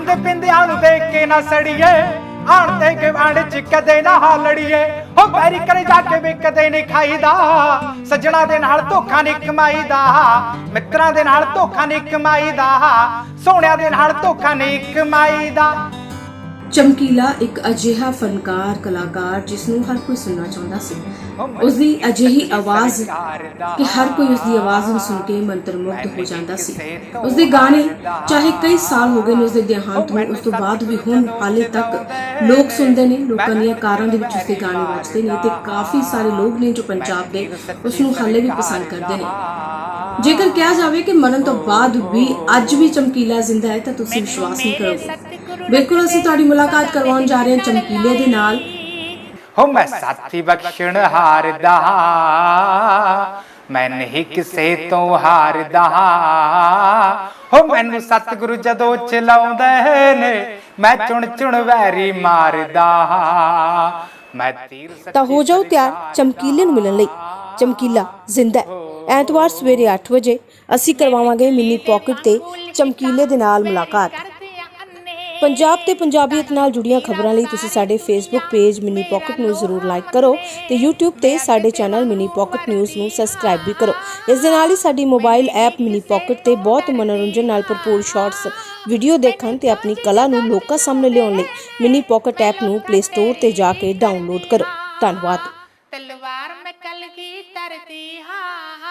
ਖਾਂਦੇ ਪਿੰਦਿਆਂ ਨੂੰ ਦੇਖ ਕੇ ਨਾ ਸੜੀਏ, ਆਣ ਤੇ ਗਵਾਂਡ ਚ ਕਦੇ ਨਾ ਹਾਲੜੀਏ। ਹੋ ਬੈਰੀ ਕਰੇ ਜਾ ਕੇ ਵੀ ਕਦੇ ਨਹੀਂ ਖਾਈਦਾ, ਸੱਜਣਾ ਦੇ ਨਾਲ ਧੋਖਾ ਨਹੀਂ ਕਮਾਈਦਾ, ਮਿੱਤਰਾਂ ਦੇ ਨਾਲ ਧੋਖਾ ਨਹੀਂ ਕਮਾਈਦਾ, ਸੋਹਣਿਆਂ ਦੇ ਨਾਲ ਧੋਖਾ ਨਹੀਂ ਕਮਾਈਦਾ। ਚਮਕੀਲਾ ਇੱਕ ਅਜਿਹਾ ਫਨਕਾਰ ਕਲਾਕਾਰ ਜਿਸ ਨੂੰ ਹਰ ਕੋਈ ਸੁਣਨਾ ਚਾਹੁੰਦਾ ਸੀ। ਉਸ ਦੀ ਅਜਿਹੀ ਆਵਾਜ਼ ਕਿ ਹਰ ਕੋਈ ਉਸ ਦੀ ਆਵਾਜ਼ ਨੂੰ ਸੁਣ ਕੇ ਮੰਤਰਮੁਗਧ ਹੋ ਜਾਂਦਾ ਸੀ। ਉਸ ਦੇ ਗਾਣੇ ਚਾਹੇ ਕਈ ਸਾਲ ਹੋ ਗਏ ਨੇ ਉਸ ਦੇ ਦੇਹਾਂਤ ਨੂੰ, ਉਸ ਤੋਂ ਬਾਅਦ ਵੀ ਹੁਣ ਹਾਲੇ ਤੱਕ ਲੋਕ ਸੁਣਦੇ ਨੇ, ਲੋਕਾਂ ਦੀਆਂ ਕਾਰਾਂ ਦੇ ਵਿੱਚ ਉਸ ਦੇ ਗਾਣੇ ਵੱਜਦੇ ਨੇ ਤੇ ਕਾਫੀ ਸਾਰੇ ਲੋਕ ਨੇ ਜੋ ਪੰਜਾਬ ਦੇ ਉਸ ਨੂੰ ਹਾਲੇ ਵੀ ਪਸੰਦ ਕਰਦੇ ਨੇ। ਜੇਕਰ ਕਿਹਾ ਜਾਵੇ ਕਿ ਮਰਨ ਤੋਂ ਬਾਅਦ ਵੀ ਅੱਜ ਵੀ ਚਮਕੀਲਾ ਜ਼ਿੰਦਾ ਹੈ ਤਾਂ ਤੁਸੀਂ ਵਿਸ਼ਵਾਸ ਨਹੀਂ ਕਰੋਗੇ। ਬਿਲਕੁਲ ਅਸੀਂ ਤੁਹਾਡੀ ਮੁਲਾਕਾਤ ਕਰਵਾਉਣ ਜਾ ਰਹੇ ਹਾਂ ਚਮਕੀਲੇ ਦੇ ਨਾਲ। ਹੋ ਮੈਂ ਸਾਥੀ ਬਖਸ਼ਣ ਹਾਰਦਾ ਮੈਂ ਨਹੀਂ ਕਿਸੇ ਤੋਂ ਹਾਰਦਾ। ਹੋ ਮੈਨੂੰ ਸਤਿਗੁਰੂ ਜਦੋਂ ਚਲਾਉਂਦੇ ਨੇ ਮੈਂ ਚੁਣ ਚੁਣ ਵੈਰੀ ਮਾਰਦਾ। ਮੈਂ ਤੀਰ ਤਾਂ ਹੋ ਜਾਓ ਤਿਆਰ ਚਮਕੀਲੇ ਨੂੰ ਮਿਲਣ ਲਈ। ਚਮਕੀਲਾ ਜ਼ਿੰਦਾ ਹੈ। ਐਤਵਾਰ ਸਵੇਰੇ 8 ਵਜੇ ਅਸੀਂ ਕਰਵਾਵਾਂਗੇ ਮਿੰਨੀ ਪਾਕਟ ਤੇ ਚਮਕੀਲੇ ਦੇ ਨਾਲ ਮੁਲਾਕਾਤ। ਪੰਜਾਬ ਤੇ ਪੰਜਾਬੀਅਤ ਨਾਲ ਜੁੜੀਆਂ ਖਬਰਾਂ ਲਈ ਤੁਸੀਂ ਸਾਡੇ ਫੇਸਬੁੱਕ ਪੇਜ ਮਿਨੀ ਪਾਕਟ ਨੂੰ ਜ਼ਰੂਰ ਲਾਈਕ ਕਰੋ ਤੇ YouTube ਤੇ ਸਾਡੇ ਚੈਨਲ ਮਿਨੀ ਪਾਕਟ ਨਿਊਜ਼ ਨੂੰ ਸਬਸਕ੍ਰਾਈਬ ਵੀ ਕਰੋ। ਇਸ ਦੇ ਨਾਲ ਹੀ ਸਾਡੀ ਮੋਬਾਈਲ ਐਪ ਮਿੰਨੀ ਪਾਕਟ ਤੇ ਬਹੁਤ ਮਨੋਰੰਜਨ ਨਾਲ ਭਰਪੂਰ ਸ਼ਾਰਟਸ ਵੀਡੀਓ ਦੇਖਣ ਤੇ ਆਪਣੀ ਕਲਾ ਨੂੰ ਲੋਕਾਂ ਸਾਹਮਣੇ ਲਿਆਉਣ ਲਈ ਮਿਨੀ ਪਾਕਟ ਐਪ ਨੂੰ ਪਲੇ ਸਟੋਰ ਤੇ ਜਾ ਕੇ ਡਾਊਨਲੋਡ ਕਰੋ। ਧੰਨਵਾਦ। ਤਲਵਾਰ ਮੈਂ ਕਲ ਕੀ ਹਾਂ।